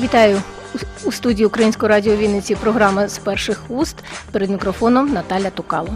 Вітаю у- студії Українського радіо Вінниці. Програма з перших уст перед мікрофоном Наталя Тукало.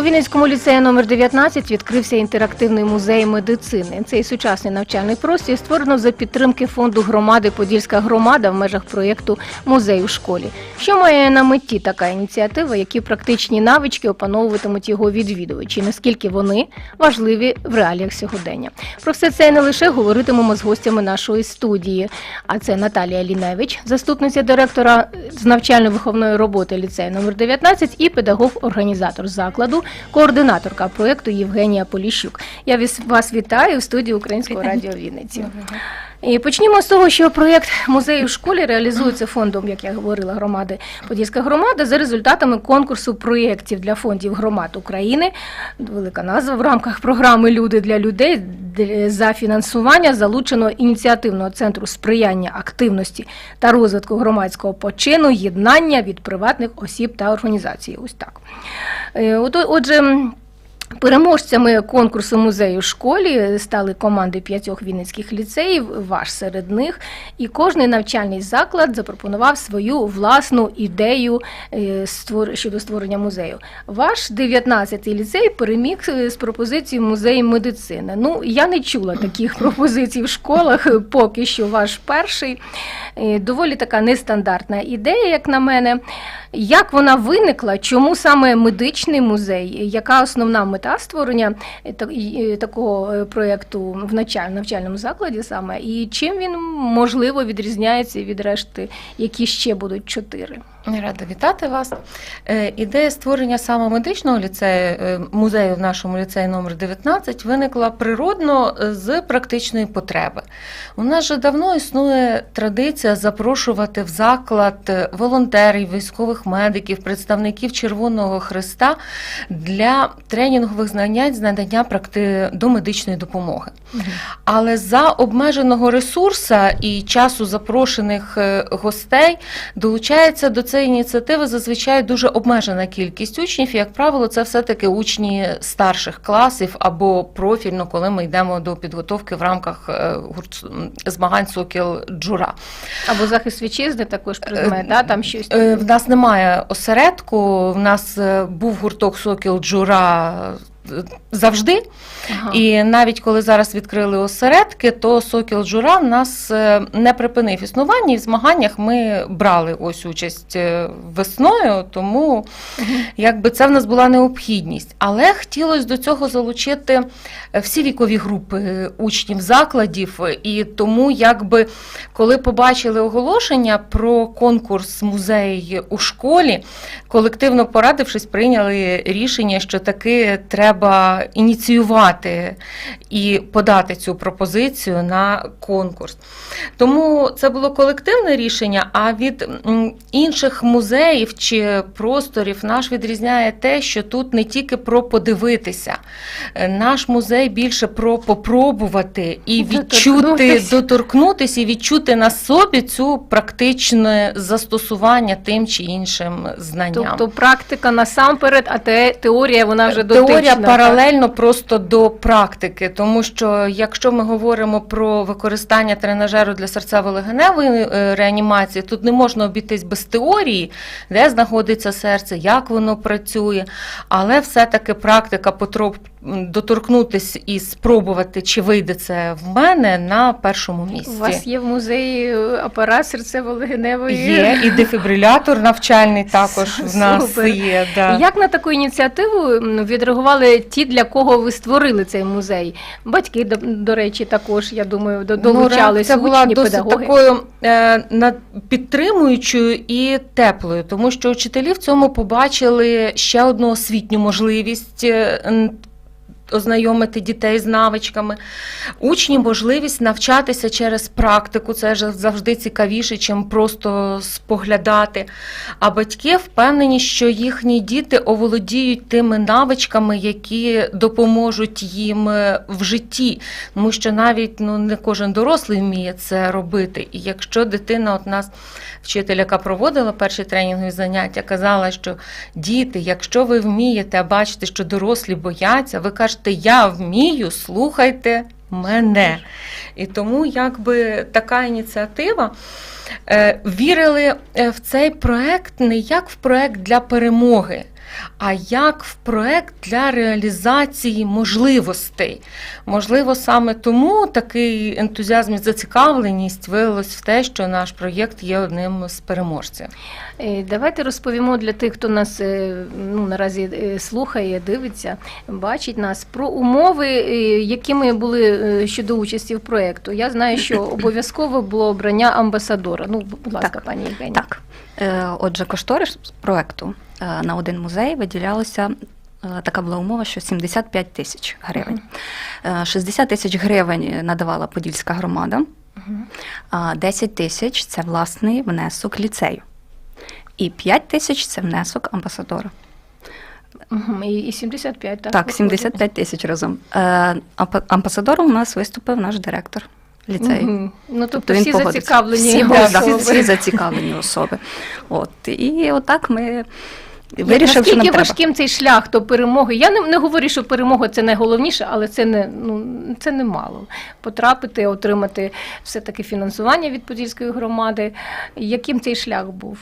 У Вінницькому ліцеї номер 19 відкрився інтерактивний музей медицини. Цей сучасний навчальний простір створено за підтримки фонду громади Подільська громада в межах проєкту Музей у школі. Що має на меті така ініціатива, які практичні навички опановуватимуть його відвідувачі, наскільки вони важливі в реаліях сьогодення? Про все це не лише говоритимемо з гостями нашої студії. А це Наталія Ліневич, заступниця директора з навчально-виховної роботи ліцею номер 19 і педагог-організатор закладу, координаторка проєкту Євгенія Поліщук. Я віс- вас вітаю в студії Українського радіо Вінниці. І почнімо з того, що проєкт музею в школі реалізується фондом, як я говорила, громади Подільська громада за результатами конкурсу проєктів для фондів громад України. Велика назва в рамках програми Люди для людей за фінансування залучено ініціативного центру сприяння активності та розвитку громадського почину, єднання від приватних осіб та організацій. Ось так. Е, Отже. Переможцями конкурсу музею в школі стали команди п'ятьох вінницьких ліцеїв, ваш серед них. І кожний навчальний заклад запропонував свою власну ідею е, щодо створення музею. Ваш 19-й ліцей переміг е, з пропозицією музею медицини. Ну, я не чула таких пропозицій в школах, е, поки що ваш перший. Доволі така нестандартна ідея, як на мене. Як вона виникла? Чому саме медичний музей? Яка основна мета створення е, е, такого е, проєкту в навчальному закладі саме? І чим він можливо відрізняється від решти, які ще будуть чотири? Рада вітати вас. Е, Ідея створення саме медичного ліцею, е, музею в нашому ліцеї номер 19 виникла природно е, з практичної потреби. У нас же давно існує традиція запрошувати в заклад волонтерів, військових медиків, представників Червоного Христа для тренінгових знань з надання практи... до медичної допомоги. Але за обмеженого ресурса і часу запрошених гостей долучається до цієї ініціативи зазвичай дуже обмежена кількість учнів. І, як правило, це все-таки учні старших класів або профільно, коли ми йдемо до підготовки в рамках е, змагань Сокіл Джура. Або захист вітчизни також предмет, Е, да? там щось. Е, В нас немає осередку. В нас е, був гурток Сокіл Джура е, завжди. Ага. І навіть коли зараз відкрили осередки, то Сокіл Джура в нас е, не припинив існування. І в змаганнях ми брали ось участь е, весною, тому якби це в нас була необхідність. Але хотілося до цього залучити е, всі вікові групи учнів закладів. І тому, якби коли побачили оголошення про конкурс музей у школі, колективно порадившись, прийняли рішення, що таки треба ініціювати і подати цю пропозицію на конкурс. Тому це було колективне рішення. А від інших музеїв чи просторів наш відрізняє те, що тут не тільки про подивитися, Е, наш музей більше про попробувати і відчути, доторкнутися і відчути на собі цю практичне застосування тим чи іншим знанням. Тобто практика насамперед, а те, теорія вона вже дотична. Теорія так? паралельно просто до практики, тому що якщо ми говоримо про використання тренажеру для серцево-легеневої е, реанімації, тут не можна обійтись без теорії, де знаходиться серце, як воно працює, але все-таки практика потроп доторкнутись і спробувати, чи вийде це в мене на першому місці. У вас є в музеї е, апарат серцево-легеневої? Є і дефібрилятор навчальний також в нас є. Да. Як на таку ініціативу відреагували ті, для кого ви створили цей музей? Батьки, до, до речі, також, я думаю, долучалися, Ну, учні, була досить педагоги. такою е, підтримуючою і теплою, тому що вчителі в цьому побачили ще одну освітню можливість. Ознайомити дітей з навичками. Учні можливість навчатися через практику, це ж завжди цікавіше, чим просто споглядати. А батьки впевнені, що їхні діти оволодіють тими навичками, які допоможуть їм е, в житті. Тому що навіть ну, не кожен дорослий вміє це робити. І якщо дитина, от нас вчитель, яка проводила перші тренінгові заняття, казала, що діти, якщо ви вмієте, а бачите, що дорослі бояться, ви кажете, я вмію, слухайте мене. І тому якби така ініціатива. Е, Вірили е, в цей проект не як в проект для перемоги, а як в проект для реалізації можливостей. Можливо, саме тому такий ентузіазм і зацікавленість вилилось в те, що наш проєкт є одним з переможців. Е, Давайте розповімо для тих, хто нас е, ну, наразі е, слухає, дивиться, бачить нас про умови, якими були щодо участі в проєкту. Я знаю, що обов'язково було обрання амбасадора. Ну, будь ласка, Так. пані Євгенія. Так, отже, кошторис проекту на один музей виділялося. е, Така була умова, що 75 тисяч гривень. Е, 60 тисяч гривень надавала Подільська громада, а 10 тисяч це власний внесок ліцею. І 5 тисяч це внесок амбасадора. І, і 75, так? Так, 75 тисяч разом. Е, Амбасадором у нас виступив наш директор ліцею. Мгм. Ну, тобто Тобто всі зацікавлені всі, особи. всі, всі зацікавлені особи. От. І отак ми Як- вирішили, що Наскільки нам треба. важким цей шлях до перемоги? Я не, не говорю, що перемога це найголовніше, але це не ну це не мало. Потрапити, отримати все-таки фінансування від Подільської громади. Яким цей шлях був?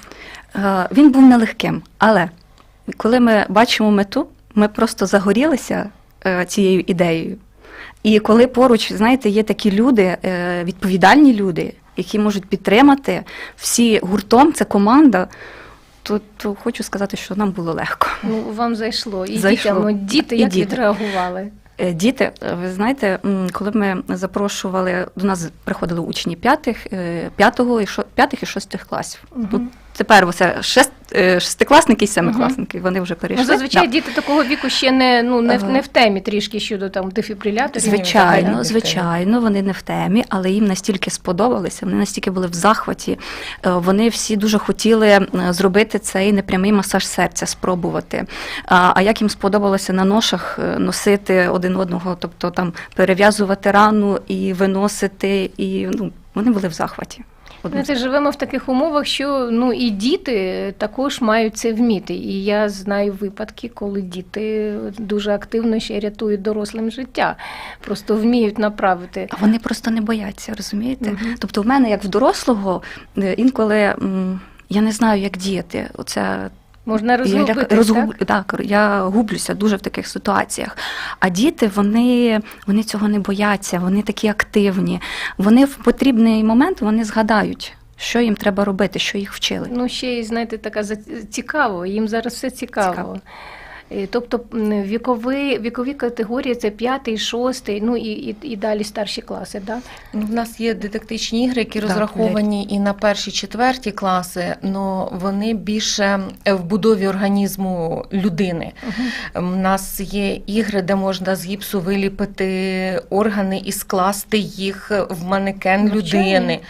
Він був нелегким, але коли ми бачимо мету, ми просто загорілися е, цією ідеєю. І коли поруч, знаєте, є такі люди, е, відповідальні люди, які можуть підтримати всі гуртом, це команда, то, то хочу сказати, що нам було легко. Ну вам зайшло і Зайшло. дітям. Діти І як діти. відреагували? Е, Діти, е, ви знаєте, коли ми запрошували, до нас приходили учні п'ятих, е, п'ятого і шо- п'ятих і шостих класів. Угу. Тут тепер оце шест, е, шестикласники і семикласники, вони вже перейшли. Ну, зазвичай Да. діти такого віку ще не ну не в не в темі трішки щодо там дефібриляторів. Звичайно, взагалі звичайно, вони не в темі, але їм настільки сподобалося, вони настільки були в захваті. е, Вони всі дуже хотіли е, зробити цей непрямий масаж серця, спробувати. А а як їм сподобалося на ношах е, носити один одного, тобто там перев'язувати рану і виносити, і ну вони були в захваті. Знаєте, живемо в таких умовах, що ну і діти також мають це вміти. І я знаю випадки, коли діти дуже активно ще рятують дорослим життя, просто вміють направити. А вони просто не бояться, розумієте? Угу. Тобто, в мене як в дорослого е, інколи я не знаю, як діяти. Оце Можна Я розгубити. ляка- розгуб- так, я гублюся дуже в таких ситуаціях. А діти вони, вони цього не бояться, вони такі активні. Вони в потрібний момент вони згадають, що їм треба робити, що їх вчили. Ну, ще й знаєте, така цікаво. Їм зараз все цікаво. Цікаво. Е, Тобто вікові, вікові категорії це п'ятий, шостий, ну і, і, і далі старші класи, да? Ну, В нас є дидактичні ігри, які Так, розраховані і на перші, четверті класи, але вони більше в будові організму людини. У нас є ігри, де можна з гіпсу виліпити органи і скласти їх в манекен Навчання. людини.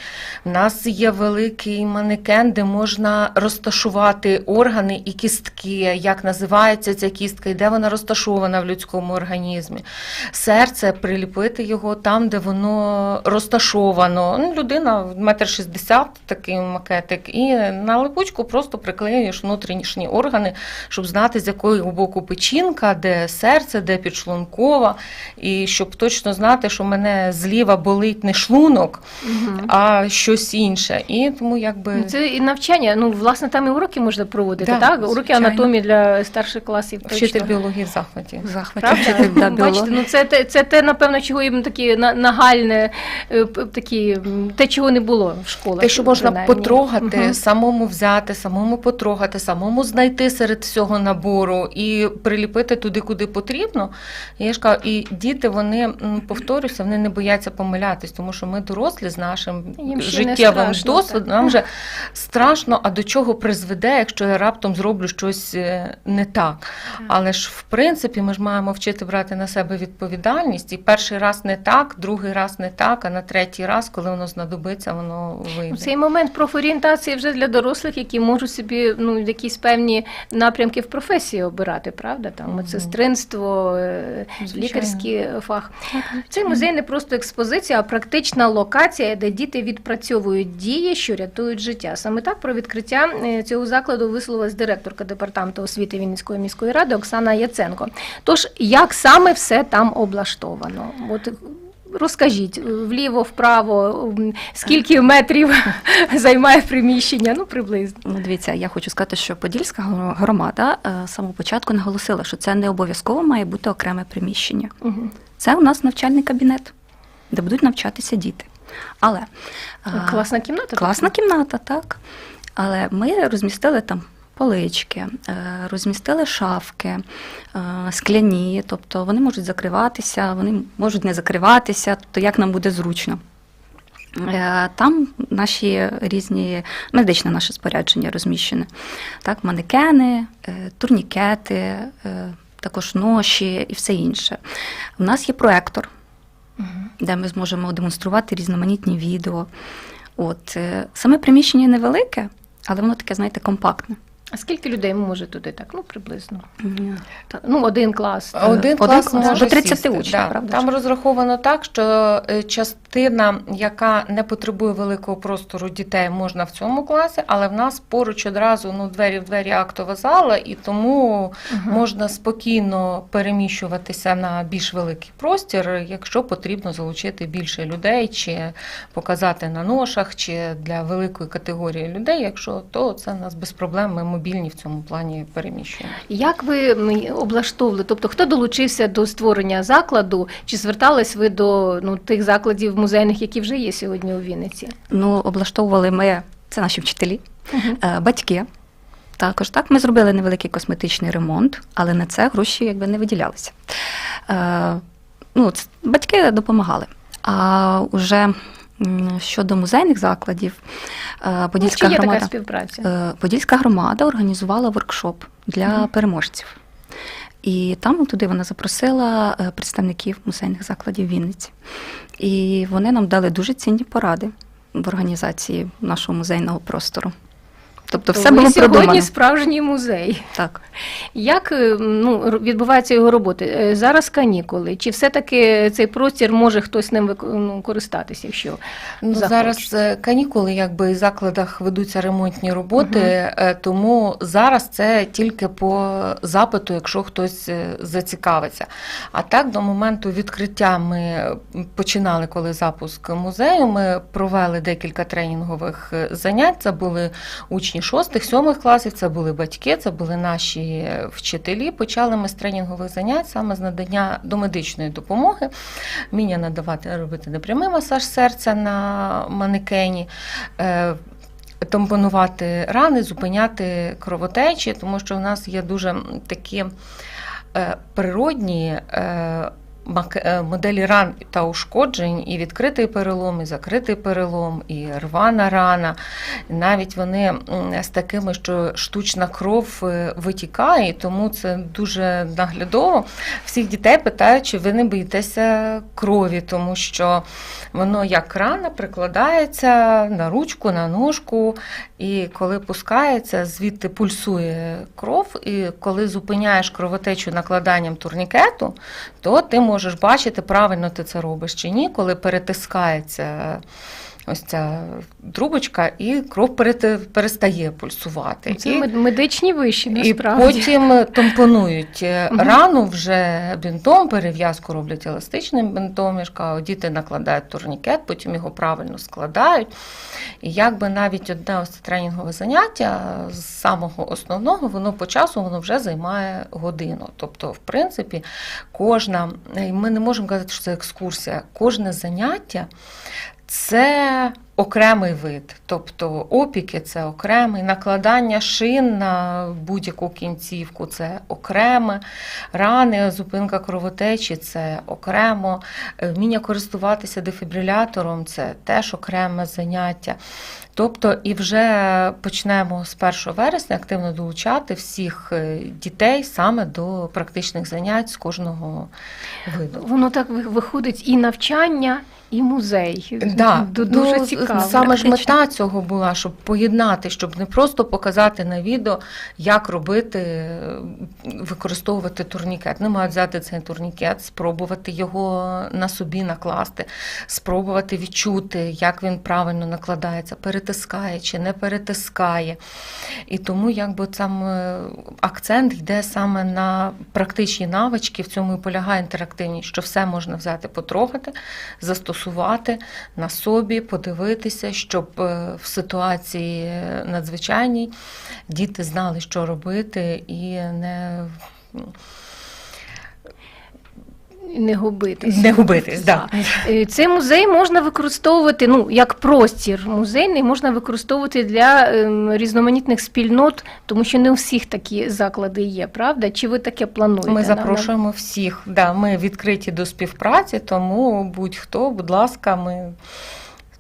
У нас є великий манекен, де можна розташувати органи і кістки, як називається ця кістка і де вона розташована в людському організмі. Серце приліпити його там, де воно розташовано. Ну, людина метр шістдесят, такий макетик, і на липучку просто приклеюєш внутрішні органи, щоб знати, з якого боку печінка, де серце, де підшлункова, і щоб точно знати, що мене зліва болить не шлунок, Угу. а щось інше. І тому якби. Ну, Це і навчання. Ну, власне, там і уроки можна проводити, Да, так? Уроки звичайно. анатомії для старших класів. Вчитель точно. біології в захваті. В захваті вчитель да, Бачите, ну це, те- це те, напевно, чого їм такі на- нагальне, е, такі, те, чого не було в школах. Те, що можна принаймні. потрогати, Мгм. самому взяти, самому потрогати, самому знайти серед всього набору і приліпити туди, куди потрібно. Я ж кажу, і діти, вони повторюся, вони не бояться помилятись, тому що ми дорослі з нашим Їм життєвим досвідом. Нам вже страшно, а до чого призведе, якщо я раптом зроблю щось е, не так. Але ж в принципі ми ж маємо вчити брати на себе відповідальність. І перший раз не так, другий раз не так, а на третій раз, коли воно знадобиться, воно вийде. Цей момент профорієнтації вже для дорослих, які можуть собі ну якісь певні напрямки в професії обирати, правда? Там медсестринство, е, Звичайно. лікарський фах. Цей музей не просто експозиція, а практична локація, де діти відпрацьовують дії, що рятують життя. Саме так про відкриття е, цього закладу висловилась директорка департаменту освіти Вінницької міської ради Оксана Яценко. Тож, як саме все там облаштовано? От розкажіть вліво, вправо, скільки метрів займає приміщення? Ну, приблизно. Ну, дивіться, я хочу сказати, що Подільська громада е, з самого початку наголосила, що це не обов'язково має бути окреме приміщення. Мгм. Це у нас навчальний кабінет, де будуть навчатися діти. Але е, Класна кімната. класна кімната, так. Але ми розмістили там полички, е, розмістили шафки е, скляні, тобто вони можуть закриватися, вони можуть не закриватися, тобто як нам буде зручно. Е, Там наші різні медичне наше спорядження розміщене. Так, манекени, турнікети, також ноші і все інше. У нас є проектор, Мгм. де ми зможемо демонструвати різноманітні відео. От саме приміщення невелике, але воно таке, знаєте, компактне. А скільки людей може туди так? Ну, приблизно. Та- Ну, один клас. Один, Один клас клас, може до 30 сісти, учнів, да. правда Там розраховано так, що е, частина, яка не потребує великого простору дітей, можна в цьому класі, але в нас поруч одразу ну, двері в двері актова зала, і тому Мгм. можна спокійно переміщуватися на більш великий простір, якщо потрібно залучити більше людей, чи показати на ношах, чи для великої категорії людей. Якщо то це в нас без проблем. Ми мобільні в цьому плані переміщуємо. Як ви облаштовували? Тобто, хто долучився до створення закладу? Чи звертались ви до ну, тих закладів музейних, які вже є сьогодні у Вінниці? Ну, облаштовували ми, це наші вчителі, е, батьки. Також так, ми зробили невеликий косметичний ремонт, але на це гроші якби не виділялися. Е, ну, батьки допомагали. А вже щодо музейних закладів, Подільська Ну, чи є громада. така співпраця? Е, Подільська громада організувала воркшоп для mm. переможців. І там туди вона запросила е, представників музейних закладів Вінниці. І вони нам дали дуже цінні поради в організації нашого музейного простору. Тобто все ви було сьогодні продумано. справжній музей. Так. Як е, ну, відбувається його робота? Е, Зараз канікули. Чи все-таки цей простір може хтось ним ну, користатися, якщо Ну, зараз е, канікули, якби в закладах ведуться ремонтні роботи, е, тому зараз це тільки по запиту, якщо хтось зацікавиться. А так, до моменту відкриття ми починали, коли запуск музею. Ми провели декілька тренінгових занять. Це були учні шостих, сьомих класів, це були батьки, це були наші вчителі. Почали ми з тренінгових занять саме з надання домедичної допомоги вміння надавати робити непрямий масаж серця на манекені. е, Тампонувати рани, зупиняти кровотечі, тому що в нас є дуже такі е, природні е, моделі ран та ушкоджень, і відкритий перелом, і закритий перелом, і рвана рана. Навіть вони з такими, що штучна кров е, витікає, тому це дуже наглядово. Всіх дітей питають, чи ви не боїтеся крові, тому що воно як рана прикладається на ручку, на ножку, і коли пускається, звідти пульсує кров, і коли зупиняєш кровотечу накладанням турнікету, то ти можеш бачити, правильно ти це робиш чи ні, коли перетискається. Ось ця трубочка, і кров перестає пульсувати. це І- медичні виші, і насправді. потім тампонують е, рану вже бінтом, перев'язку роблять еластичним бінтом. Я діти накладають турнікет, потім його правильно складають. І якби навіть одне ось це тренінгове заняття з самого основного, воно по часу воно вже займає годину. Тобто, в принципі, кожна, ми не можемо казати, що це екскурсія, кожне заняття це окремий вид. Тобто опіки це окремий, накладання шин на будь-яку кінцівку це окреме, рани, зупинка кровотечі це окремо, е, вміння користуватися дефібрилятором це теж окреме заняття. Тобто, і вже почнемо з 1 вересня активно долучати всіх е, дітей саме до практичних занять з кожного виду. Воно так виходить і навчання, і музей. Да, Дуже ну, цікаво. Саме ж мета цього була, щоб поєднати, щоб не просто показати на відео, як робити, використовувати турнікет. Вони мають взяти цей турнікет, спробувати його на собі накласти, спробувати відчути, як він правильно накладається, перетискає чи не перетискає. І тому якби там е, акцент йде саме на практичні навички, в цьому і полягає інтерактивність, що все можна взяти, потрогати, застосувати на собі, подивитися, щоб е, в ситуації надзвичайній діти знали, що робити, і не, Не губитись. не губитись. Да. Е, Цей музей можна використовувати ну як простір музейний, можна використовувати для ем, різноманітних спільнот, тому що не у всіх такі заклади є, правда? Чи ви таке плануєте? Ми запрошуємо всіх. Да, ми відкриті до співпраці, тому будь-хто, будь ласка, ми.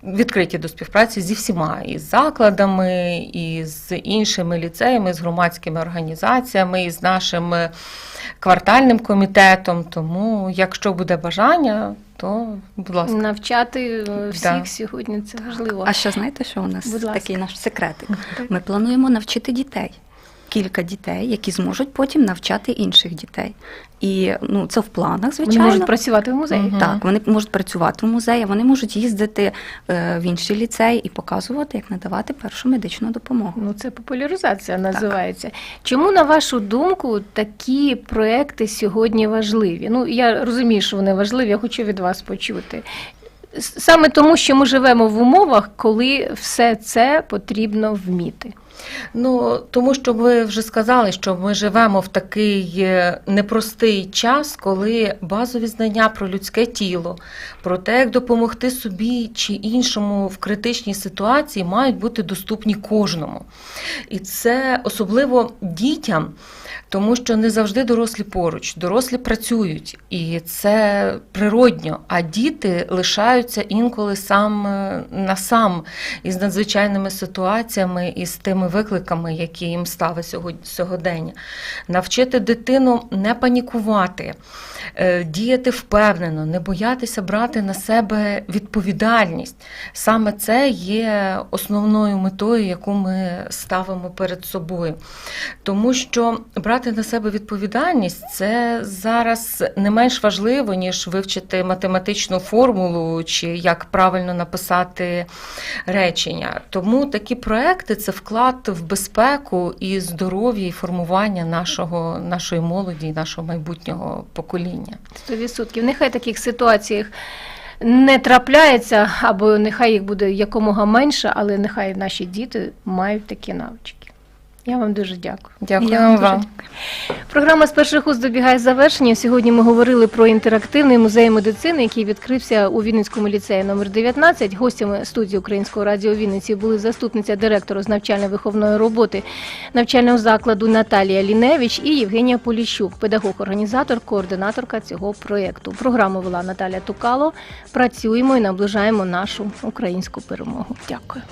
Відкриті до співпраці зі всіма і з закладами, і з іншими ліцеями, з громадськими організаціями, і з нашим е, квартальним комітетом. Тому, якщо буде бажання, то будь ласка. навчати е, всіх Да. сьогодні це важливо. А ще знаєте, що у нас такий наш секретик? Ми плануємо навчити дітей. Кілька дітей, які зможуть потім навчати інших дітей. І ну це в планах, Вони звичайно. можуть працювати в музеї. Мгм. Так, вони можуть працювати в музеї, вони можуть їздити е, в інші ліцеї і показувати, як надавати першу медичну допомогу. Ну, це популяризація називається. Чому, на вашу думку, такі проекти сьогодні важливі? Ну, я розумію, що вони важливі, я хочу від вас почути. Саме тому, що ми живемо в умовах, коли все це потрібно вміти. Ну тому що ви вже сказали, що ми живемо в такий е, непростий час, коли базові знання про людське тіло, про те, як допомогти собі чи іншому в критичній ситуації, мають бути доступні кожному. І це особливо дітям. Тому що не завжди дорослі поруч, дорослі працюють, і це природньо. А діти лишаються інколи сам е, на сам із надзвичайними ситуаціями і з тими викликами, які їм сьогодні сьогодення. Навчити дитину не панікувати, е, діяти впевнено, не боятися брати на себе відповідальність. Саме це є основною метою, яку ми ставимо перед собою. Тому що брати на себе відповідальність це зараз не менш важливо, ніж вивчити математичну формулу чи як правильно написати речення. Тому такі проекти це вклад в безпеку і здоров'я і формування нашого, нашої молоді, нашого майбутнього покоління. 100%. Нехай таких ситуаціях не трапляється, або нехай їх буде якомога менше, але нехай наші діти мають такі навички. Я вам дуже дякую. Дякую Я вам дуже вам. Програма з перших уст добігає завершення. Сьогодні ми говорили про інтерактивний музей медицини, який відкрився у Вінницькому ліцеї номер 19. Гостями студії Українського радіо Вінниці були заступниця директора з навчально-виховної роботи навчального закладу Наталія Ліневич і Євгенія Поліщук, педагог-організатор, координаторка цього проєкту. Програму вела Наталя Тукало. Працюємо і наближаємо нашу українську перемогу. Дякую.